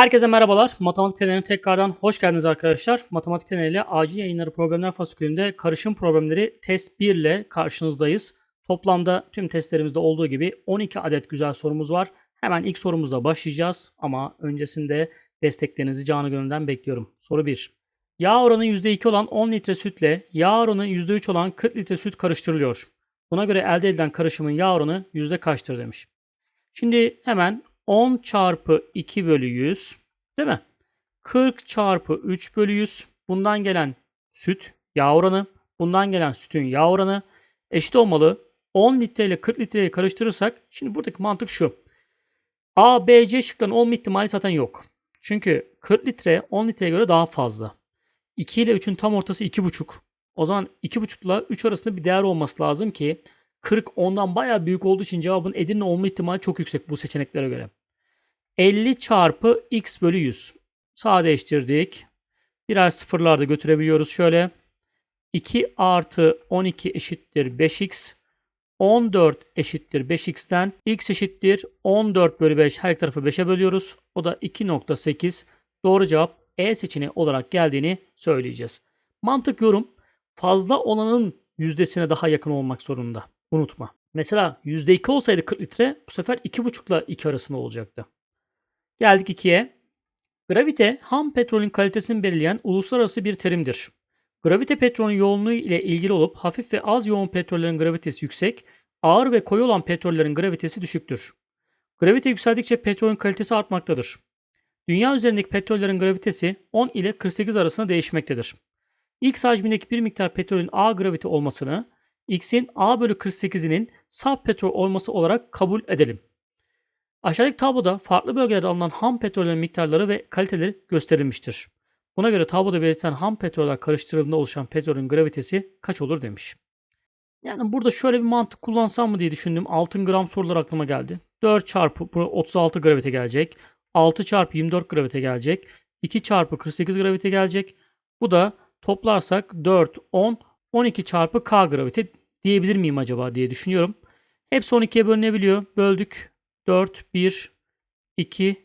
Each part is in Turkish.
Herkese merhabalar. Matematik Feneri'ne tekrardan hoş geldiniz arkadaşlar. Matematik Feneri ile acil yayınları problemler fasikülünde karışım problemleri test 1 ile karşınızdayız. Toplamda tüm testlerimizde olduğu gibi 12 adet güzel sorumuz var. Hemen ilk sorumuzla başlayacağız ama öncesinde desteklerinizi canı gönülden bekliyorum. Soru 1. Yağ oranı %2 olan 10 litre sütle yağ oranı %3 olan 40 litre süt karıştırılıyor. Buna göre elde edilen karışımın yağ oranı yüzde kaçtır demiş. Şimdi hemen 10 çarpı 2 bölü 100 değil mi? 40 çarpı 3 bölü 100 bundan gelen süt yağ oranı bundan gelen sütün yağ oranı eşit olmalı. 10 litre ile 40 litreyi karıştırırsak şimdi buradaki mantık şu. A, B, C şıklarının olma ihtimali zaten yok. Çünkü 40 litre 10 litreye göre daha fazla. 2 ile 3'ün tam ortası 2,5. O zaman 2,5 ile 3 arasında bir değer olması lazım ki 40 ondan bayağı büyük olduğu için cevabın Edirne olma ihtimali çok yüksek bu seçeneklere göre. 50 çarpı x bölü 100. Sadeleştirdik. Birer sıfırlarda götürebiliyoruz şöyle. 2 artı 12 eşittir 5x. 14 eşittir 5x'ten x eşittir 14 bölü 5 her tarafı 5'e bölüyoruz. O da 2.8. Doğru cevap E seçeneği olarak geldiğini söyleyeceğiz. Mantık yorum fazla olanın yüzdesine daha yakın olmak zorunda. Unutma. Mesela %2 olsaydı 40 litre bu sefer 2,5 ile 2 arasında olacaktı. Geldik 2'ye. Gravite ham petrolün kalitesini belirleyen uluslararası bir terimdir. Gravite petrolün yoğunluğu ile ilgili olup hafif ve az yoğun petrollerin gravitesi yüksek, ağır ve koyu olan petrollerin gravitesi düşüktür. Gravite yükseldikçe petrolün kalitesi artmaktadır. Dünya üzerindeki petrollerin gravitesi 10 ile 48 arasında değişmektedir. X hacmindeki bir miktar petrolün A gravite olmasını X'in A bölü 48'inin saf petrol olması olarak kabul edelim. Aşağıdaki tabloda farklı bölgelerde alınan ham petrollerin miktarları ve kaliteleri gösterilmiştir. Buna göre tabloda belirtilen ham petroller karıştırıldığında oluşan petrolün gravitesi kaç olur demiş. Yani burada şöyle bir mantık kullansam mı diye düşündüm. Altın gram sorular aklıma geldi. 4 çarpı 36 gravite gelecek. 6 çarpı 24 gravite gelecek. 2 çarpı 48 gravite gelecek. Bu da toplarsak 4, 10, 12 çarpı k gravite diyebilir miyim acaba diye düşünüyorum. Hepsi 12'ye bölünebiliyor. Böldük. 4, 1, 2,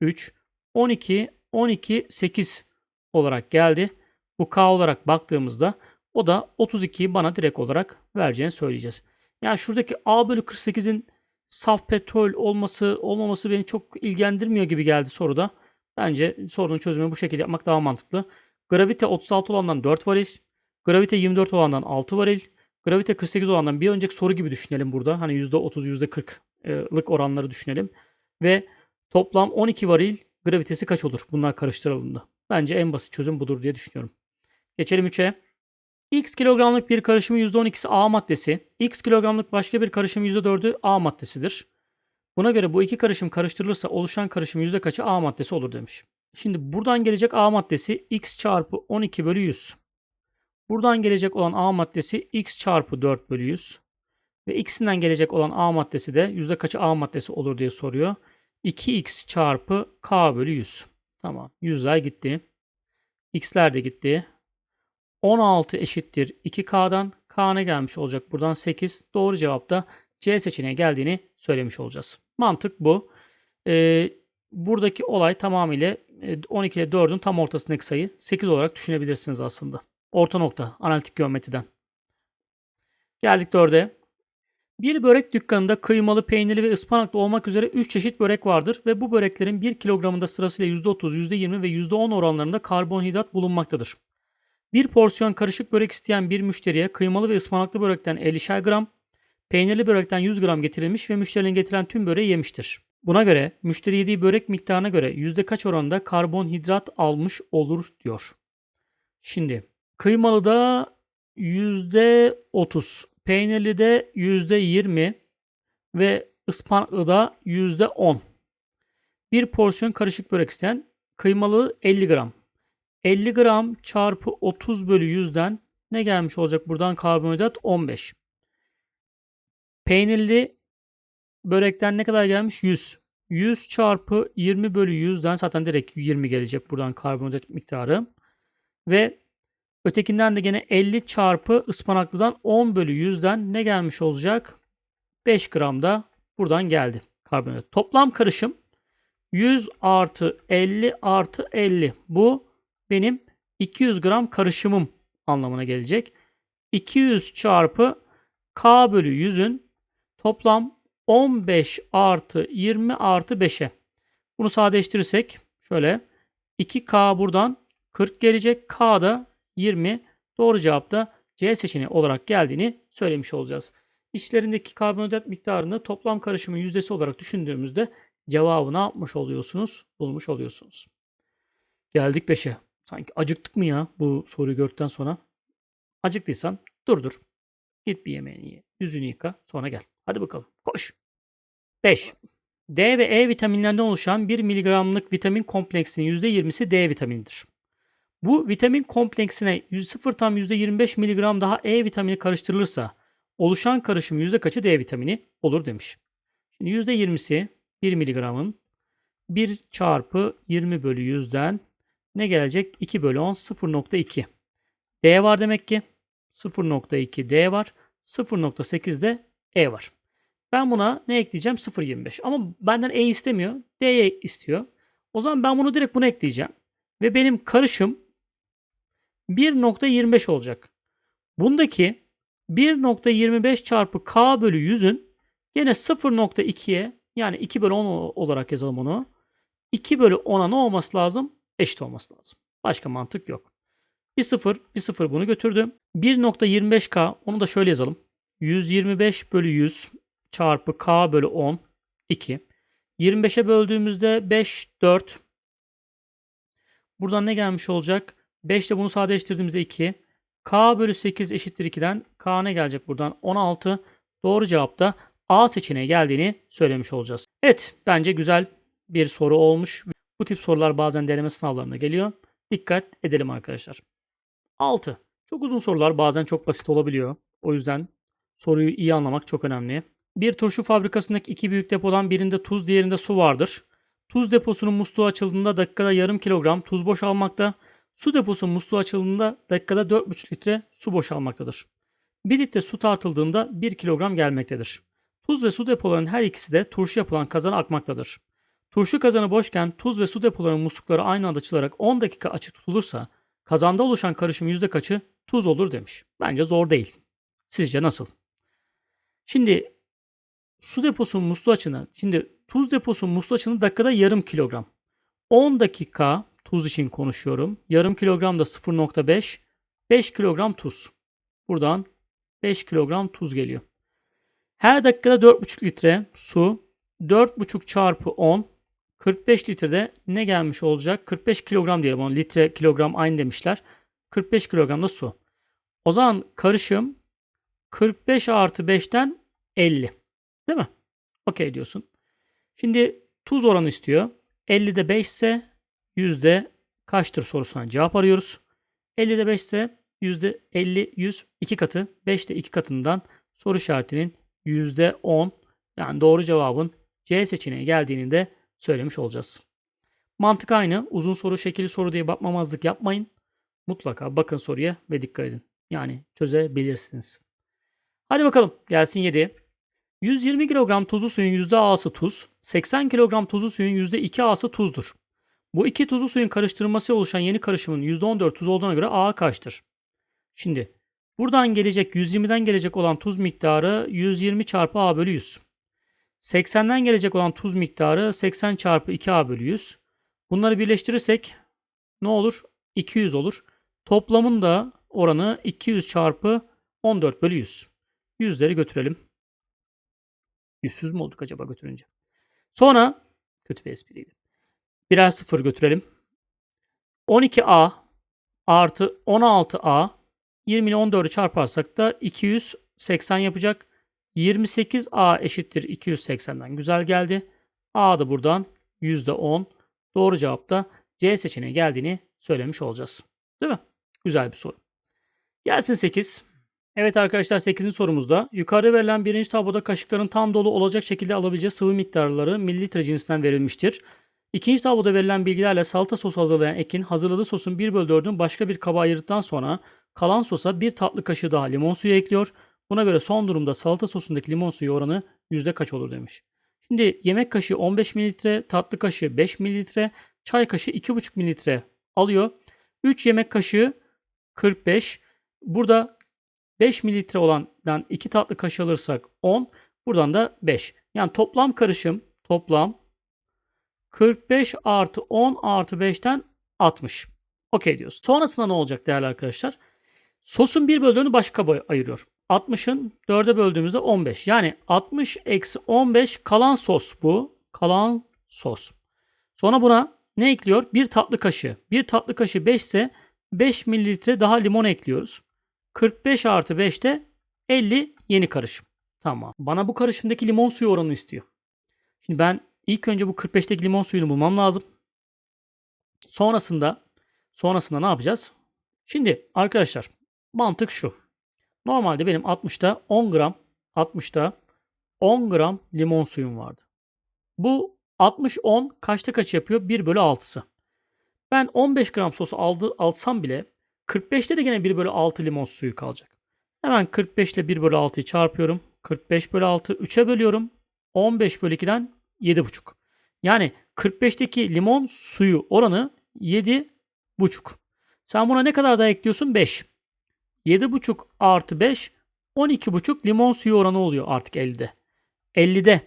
3, 12, 12, 8 olarak geldi. Bu K olarak baktığımızda o da 32'yi bana direkt olarak vereceğini söyleyeceğiz. Yani şuradaki A bölü 48'in saf petrol olması olmaması beni çok ilgilendirmiyor gibi geldi soruda. Bence sorunun çözümü bu şekilde yapmak daha mantıklı. Gravite 36 olandan 4 varil. Gravite 24 olandan 6 varil. Gravite 48 olandan bir önceki soru gibi düşünelim burada. Hani %30, %40'lık oranları düşünelim. Ve toplam 12 varil gravitesi kaç olur? Bunlar karıştırıldığında. Bence en basit çözüm budur diye düşünüyorum. Geçelim 3'e. X kilogramlık bir karışımın %12'si A maddesi, X kilogramlık başka bir karışımın %4'ü A maddesidir. Buna göre bu iki karışım karıştırılırsa oluşan karışım yüzde kaçı A maddesi olur demiş. Şimdi buradan gelecek A maddesi X çarpı 12 bölü 100. Buradan gelecek olan A maddesi X çarpı 4 bölü 100. Ve X'inden gelecek olan A maddesi de yüzde kaçı A maddesi olur diye soruyor. 2X çarpı K bölü 100. Tamam. Yüzler gitti. X'ler de gitti. 16 eşittir 2K'dan. K ne gelmiş olacak buradan 8. Doğru cevap da C seçeneğe geldiğini söylemiş olacağız. Mantık bu. Ee, buradaki olay tamamıyla 12 ile 4'ün tam ortasındaki sayı 8 olarak düşünebilirsiniz aslında. Orta nokta analitik geometriden. Geldik 4'e. Bir börek dükkanında kıymalı, peynirli ve ıspanaklı olmak üzere 3 çeşit börek vardır ve bu böreklerin 1 kilogramında sırasıyla %30, %20 ve %10 oranlarında karbonhidrat bulunmaktadır. Bir porsiyon karışık börek isteyen bir müşteriye kıymalı ve ıspanaklı börekten 50'şer gram, peynirli börekten 100 gram getirilmiş ve müşterinin getiren tüm böreği yemiştir. Buna göre müşteri yediği börek miktarına göre yüzde kaç oranda karbonhidrat almış olur diyor. Şimdi kıymalı da yüzde 30, peynirli de yüzde 20 ve ıspanaklı da yüzde 10. Bir porsiyon karışık börek isteyen kıymalı 50 gram. 50 gram çarpı 30 bölü 100'den ne gelmiş olacak buradan karbonhidrat 15. Peynirli börekten ne kadar gelmiş? 100. 100 çarpı 20 bölü 100'den zaten direkt 20 gelecek buradan karbonhidrat miktarı. Ve ötekinden de gene 50 çarpı ıspanaklıdan 10 bölü 100'den ne gelmiş olacak? 5 gram da buradan geldi karbonhidrat. Toplam karışım 100 artı 50 artı 50. Bu benim 200 gram karışımım anlamına gelecek. 200 çarpı k bölü 100'ün toplam 15 artı 20 artı 5'e. Bunu sadeleştirirsek şöyle 2k buradan 40 gelecek. K da 20. Doğru cevap da C seçeneği olarak geldiğini söylemiş olacağız. İçlerindeki karbonhidrat miktarını toplam karışımın yüzdesi olarak düşündüğümüzde cevabı ne yapmış oluyorsunuz? Bulmuş oluyorsunuz. Geldik 5'e. Sanki acıktık mı ya bu soruyu gördükten sonra? Acıktıysan durdur. Git bir yemeğini ye. Yüzünü yıka. Sonra gel. Hadi bakalım. Koş. 5. D ve E vitaminlerinden oluşan 1 miligramlık vitamin kompleksinin %20'si D vitaminidir. Bu vitamin kompleksine 0 tam %25 miligram daha E vitamini karıştırılırsa oluşan karışım yüzde kaçı D vitamini olur demiş. Şimdi %20'si 1 miligramın 1 çarpı 20 bölü 100'den ne gelecek? 2 bölü 10 0.2. D var demek ki. 0.2 D var. 0.8 de E var. Ben buna ne ekleyeceğim? 0.25. Ama benden E istemiyor. D'ye istiyor. O zaman ben bunu direkt buna ekleyeceğim. Ve benim karışım 1.25 olacak. Bundaki 1.25 çarpı K bölü 100'ün gene 0.2'ye yani 2 bölü 10 olarak yazalım onu. 2 bölü 10'a ne olması lazım? Eşit olması lazım. Başka mantık yok. Bir 0, bir 0 bunu götürdü. 1.25K onu da şöyle yazalım. 125 bölü 100 çarpı K bölü 10 2. 25'e böldüğümüzde 5, 4. Buradan ne gelmiş olacak? 5 ile bunu sadeleştirdiğimizde 2. K bölü 8 eşittir 2'den. K ne gelecek buradan? 16. Doğru cevap da A seçeneği geldiğini söylemiş olacağız. Evet bence güzel bir soru olmuş. Bu tip sorular bazen deneme sınavlarında geliyor. Dikkat edelim arkadaşlar. 6. Çok uzun sorular bazen çok basit olabiliyor. O yüzden soruyu iyi anlamak çok önemli. Bir turşu fabrikasındaki iki büyük depodan birinde tuz diğerinde su vardır. Tuz deposunun musluğu açıldığında dakikada yarım kilogram tuz boşalmakta. Su deposunun musluğu açıldığında dakikada 4,5 litre su boşalmaktadır. 1 litre su tartıldığında 1 kilogram gelmektedir. Tuz ve su depolarının her ikisi de turşu yapılan kazana akmaktadır. Turşu kazanı boşken tuz ve su depolarının muslukları aynı anda açılarak 10 dakika açık tutulursa kazanda oluşan karışım yüzde kaçı tuz olur demiş. Bence zor değil. Sizce nasıl? Şimdi su deposunun musluğu açını, şimdi tuz deposunun musluğu açını dakikada yarım kilogram. 10 dakika tuz için konuşuyorum. Yarım kilogram da 0.5. 5 kilogram tuz. Buradan 5 kilogram tuz geliyor. Her dakikada 4,5 litre su. 4,5 çarpı 10. 45 litrede ne gelmiş olacak? 45 kilogram diyelim. Onu litre kilogram aynı demişler. 45 kilogram da su. O zaman karışım 45 artı 5'ten 50. Değil mi? Okey diyorsun. Şimdi tuz oranı istiyor. 50'de 5 ise yüzde kaçtır sorusuna cevap arıyoruz. 50'de 5 ise yüzde 50, 100 2 katı. 5 de 2 katından soru işaretinin yüzde 10 yani doğru cevabın C seçeneği geldiğini de söylemiş olacağız. Mantık aynı. Uzun soru, şekilli soru diye bakmamazlık yapmayın. Mutlaka bakın soruya ve dikkat edin. Yani çözebilirsiniz. Hadi bakalım gelsin 7. 120 kilogram tuzlu suyun %A'sı tuz, 80 kilogram tuzlu suyun %2A'sı tuzdur. Bu iki tuzlu suyun karıştırılması oluşan yeni karışımın %14 tuz olduğuna göre A kaçtır? Şimdi buradan gelecek 120'den gelecek olan tuz miktarı 120 çarpı A bölü 100. 80'den gelecek olan tuz miktarı 80 çarpı 2A bölü 100. Bunları birleştirirsek ne olur? 200 olur. Toplamın da oranı 200 çarpı 14 bölü 100. Yüzleri götürelim. Yüzsüz mü olduk acaba götürünce? Sonra kötü bir espriydi. Birer sıfır götürelim. 12A artı 16A 20 ile 14'ü çarparsak da 280 yapacak. 28A eşittir 280'den güzel geldi. A da buradan %10. Doğru cevap da C seçeneği geldiğini söylemiş olacağız. Değil mi? Güzel bir soru. Gelsin 8. Evet arkadaşlar 8. sorumuzda yukarıda verilen birinci tabloda kaşıkların tam dolu olacak şekilde alabileceği sıvı miktarları mililitre cinsinden verilmiştir. İkinci tabloda verilen bilgilerle salata sosu hazırlayan Ekin hazırladığı sosun 1 bölü 4'ünü başka bir kaba ayırdıktan sonra kalan sosa bir tatlı kaşığı daha limon suyu ekliyor. Buna göre son durumda salata sosundaki limon suyu oranı yüzde kaç olur demiş. Şimdi yemek kaşığı 15 mililitre, tatlı kaşığı 5 mililitre, çay kaşığı 2,5 mililitre alıyor. 3 yemek kaşığı 45. Burada 5 mililitre olandan 2 tatlı kaşığı alırsak 10. Buradan da 5. Yani toplam karışım toplam 45 artı 10 artı 5'ten 60. Okey diyoruz. Sonrasında ne olacak değerli arkadaşlar? Sosun bir bölümünü başka boy ayırıyor. 60'ın 4'e böldüğümüzde 15. Yani 60 eksi 15 kalan sos bu. Kalan sos. Sonra buna ne ekliyor? Bir tatlı kaşığı. Bir tatlı kaşığı 5 ise 5 mililitre daha limon ekliyoruz. 45 artı 5'te 50 yeni karışım. Tamam. Bana bu karışımdaki limon suyu oranını istiyor. Şimdi ben ilk önce bu 45'teki limon suyunu bulmam lazım. Sonrasında sonrasında ne yapacağız? Şimdi arkadaşlar mantık şu. Normalde benim 60'ta 10 gram 60'ta 10 gram limon suyum vardı. Bu 60-10 kaçta kaç yapıyor? 1 bölü 6'sı. Ben 15 gram sosu aldı, alsam bile 45'te de gene 1 bölü 6 limon suyu kalacak. Hemen 45 ile 1 bölü 6'yı çarpıyorum. 45 bölü 6 3'e bölüyorum. 15 bölü 2'den 7,5. Yani 45'teki limon suyu oranı 7,5. Sen buna ne kadar daha ekliyorsun? 5. 7,5 artı 5 12,5 limon suyu oranı oluyor artık 50'de. 50'de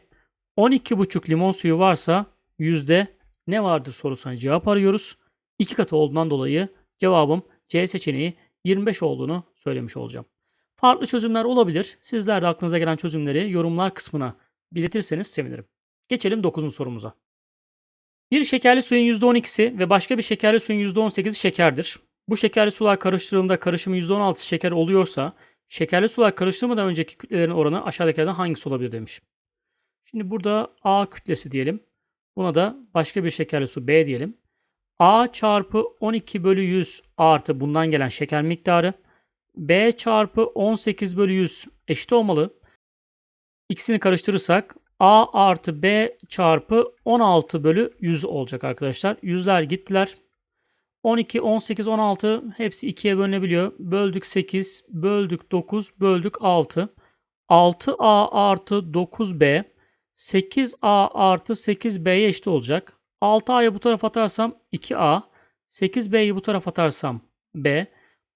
12,5 limon suyu varsa yüzde ne vardır sorusuna cevap arıyoruz. 2 katı olduğundan dolayı cevabım C seçeneği 25 olduğunu söylemiş olacağım. Farklı çözümler olabilir. Sizler de aklınıza gelen çözümleri yorumlar kısmına belirtirseniz sevinirim. Geçelim 9. sorumuza. Bir şekerli suyun %12'si ve başka bir şekerli suyun %18'i şekerdir. Bu şekerli sular karıştırıldığında karışımı %16 şeker oluyorsa şekerli sular karıştırmadan önceki kütlelerin oranı aşağıdakilerden hangisi olabilir demiş. Şimdi burada A kütlesi diyelim. Buna da başka bir şekerli su B diyelim. A çarpı 12 bölü 100 artı bundan gelen şeker miktarı. B çarpı 18 bölü 100 eşit olmalı. İkisini karıştırırsak A artı B çarpı 16 bölü 100 olacak arkadaşlar. Yüzler gittiler. 12, 18, 16 hepsi 2'ye bölünebiliyor. Böldük 8, böldük 9, böldük 6. 6A artı 9B 8A artı 8B'ye eşit olacak. 6A'yı bu tarafa atarsam 2A. 8B'yi bu tarafa atarsam B.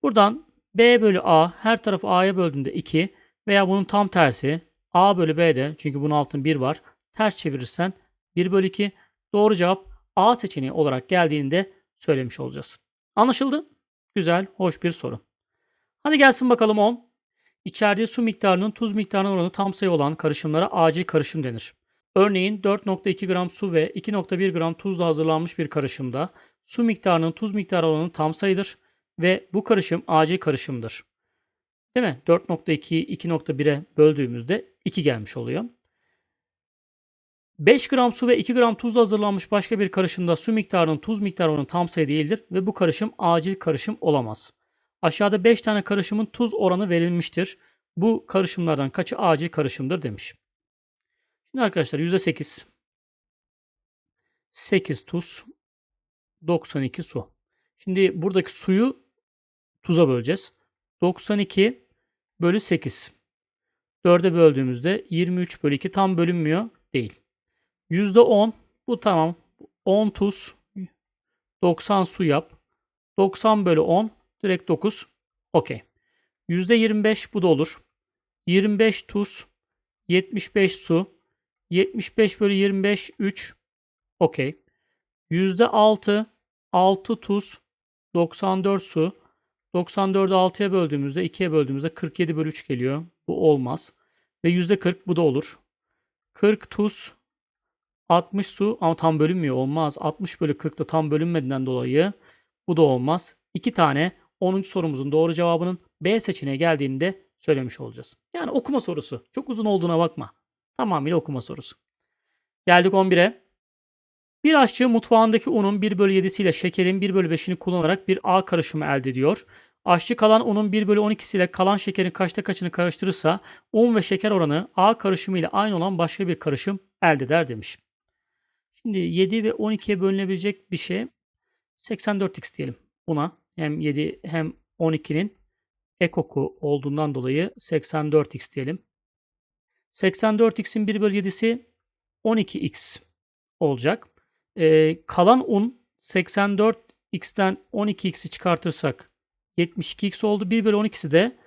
Buradan B bölü A her tarafı A'ya böldüğünde 2 veya bunun tam tersi A bölü B'de çünkü bunun altında 1 var. Ters çevirirsen 1 bölü 2. Doğru cevap A seçeneği olarak geldiğinde söylemiş olacağız. Anlaşıldı? Güzel, hoş bir soru. Hadi gelsin bakalım 10. İçerdiği su miktarının tuz miktarına oranı tam sayı olan karışımlara acil karışım denir. Örneğin 4.2 gram su ve 2.1 gram tuzla hazırlanmış bir karışımda su miktarının tuz miktarı oranı tam sayıdır ve bu karışım acil karışımdır. Değil mi? 4.2'yi 2.1'e böldüğümüzde 2 gelmiş oluyor. 5 gram su ve 2 gram tuzla hazırlanmış başka bir karışımda su miktarının tuz miktarı oranı tam sayı değildir ve bu karışım acil karışım olamaz. Aşağıda 5 tane karışımın tuz oranı verilmiştir. Bu karışımlardan kaçı acil karışımdır demiş. Şimdi arkadaşlar %8 8 tuz 92 su. Şimdi buradaki suyu tuza böleceğiz. 92 bölü 8. 4'e böldüğümüzde 23 bölü 2 tam bölünmüyor değil. %10 bu tamam. 10 tuz 90 su yap. 90 bölü 10 direkt 9. Okey. %25 bu da olur. 25 tuz 75 su 75 bölü 25 3. Okey. %6 6 tuz 94 su 94'ü 6'ya böldüğümüzde 2'ye böldüğümüzde 47 bölü 3 geliyor. Bu olmaz. Ve %40 bu da olur. 40 tuz 60 su ama tam bölünmüyor olmaz. 60 bölü 40 da tam bölünmediğinden dolayı bu da olmaz. 2 tane 10. sorumuzun doğru cevabının B seçeneği geldiğinde söylemiş olacağız. Yani okuma sorusu. Çok uzun olduğuna bakma. Tamamıyla okuma sorusu. Geldik 11'e. Bir aşçı mutfağındaki unun 1 bölü 7'si ile şekerin 1 bölü 5'ini kullanarak bir A karışımı elde ediyor. Aşçı kalan unun 1 bölü 12'si ile kalan şekerin kaçta kaçını karıştırırsa un ve şeker oranı A karışımı ile aynı olan başka bir karışım elde eder demiş. Şimdi 7 ve 12'ye bölünebilecek bir şey 84x diyelim buna. Hem 7 hem 12'nin ekoku olduğundan dolayı 84x diyelim. 84x'in 1 bölü 7'si 12x olacak. Ee, kalan un 84x'ten 12x'i çıkartırsak 72x oldu. 1 bölü 12'si de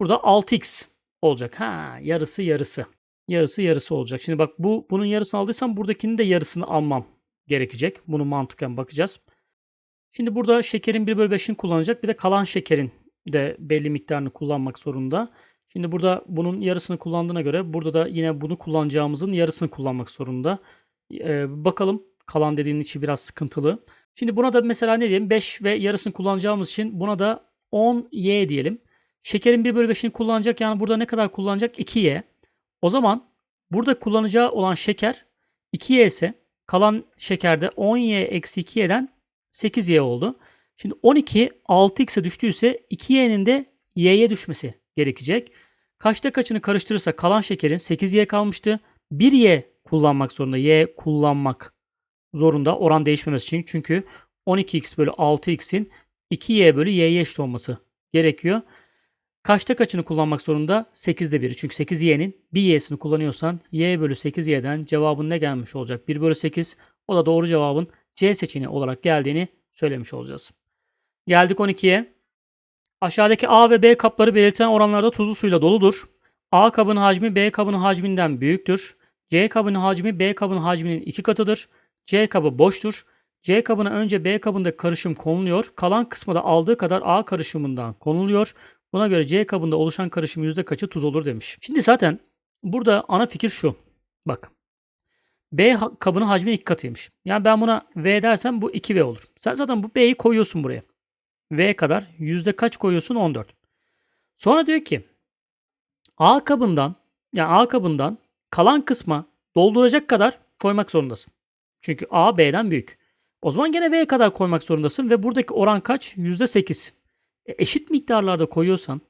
burada 6x olacak. Ha yarısı yarısı. Yarısı yarısı olacak. Şimdi bak bu bunun yarısını aldıysam buradakinin de yarısını almam gerekecek. Bunu mantıken bakacağız. Şimdi burada şekerin 1 bölü 5'ini kullanacak. Bir de kalan şekerin de belli miktarını kullanmak zorunda. Şimdi burada bunun yarısını kullandığına göre burada da yine bunu kullanacağımızın yarısını kullanmak zorunda. Ee, bakalım kalan dediğin içi biraz sıkıntılı. Şimdi buna da mesela ne diyelim 5 ve yarısını kullanacağımız için buna da 10y diyelim. Şekerin 1 bölü 5'ini kullanacak yani burada ne kadar kullanacak? 2y. O zaman burada kullanacağı olan şeker 2y ise kalan şekerde 10y eksi 2y'den 8y oldu. Şimdi 12 6x'e düştüyse 2y'nin de y'ye düşmesi gerekecek. Kaçta kaçını karıştırırsa kalan şekerin 8y kalmıştı. 1y kullanmak zorunda. Y kullanmak zorunda oran değişmemesi için. Çünkü 12x bölü 6x'in 2y bölü y'ye eşit olması gerekiyor. Kaçta kaçını kullanmak zorunda? 8'de 1'i. Çünkü 8y'nin bir y'sini kullanıyorsan y bölü 8y'den cevabın ne gelmiş olacak? 1 bölü 8. O da doğru cevabın C seçeneği olarak geldiğini söylemiş olacağız. Geldik 12'ye. Aşağıdaki A ve B kapları belirtilen oranlarda tuzlu suyla doludur. A kabının hacmi B kabının hacminden büyüktür. C kabının hacmi B kabının hacminin iki katıdır. C kabı boştur. C kabına önce B kabında karışım konuluyor. Kalan kısmı da aldığı kadar A karışımından konuluyor. Buna göre C kabında oluşan karışım yüzde kaçı tuz olur demiş. Şimdi zaten burada ana fikir şu. Bak. B kabının hacmi iki katıymış. Yani ben buna V dersem bu 2V olur. Sen zaten bu B'yi koyuyorsun buraya. V kadar yüzde kaç koyuyorsun? 14. Sonra diyor ki A kabından yani A kabından kalan kısma dolduracak kadar koymak zorundasın. Çünkü A B'den büyük. O zaman gene V kadar koymak zorundasın ve buradaki oran kaç? %8. E, eşit miktarlarda koyuyorsan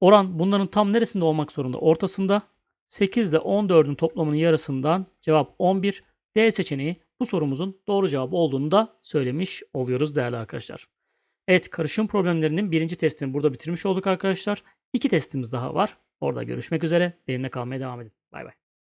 oran bunların tam neresinde olmak zorunda? Ortasında 8 ile 14'ün toplamının yarısından cevap 11. D seçeneği bu sorumuzun doğru cevabı olduğunu da söylemiş oluyoruz değerli arkadaşlar. Evet karışım problemlerinin birinci testini burada bitirmiş olduk arkadaşlar. İki testimiz daha var. Orada görüşmek üzere. Benimle kalmaya devam edin. Bay bay.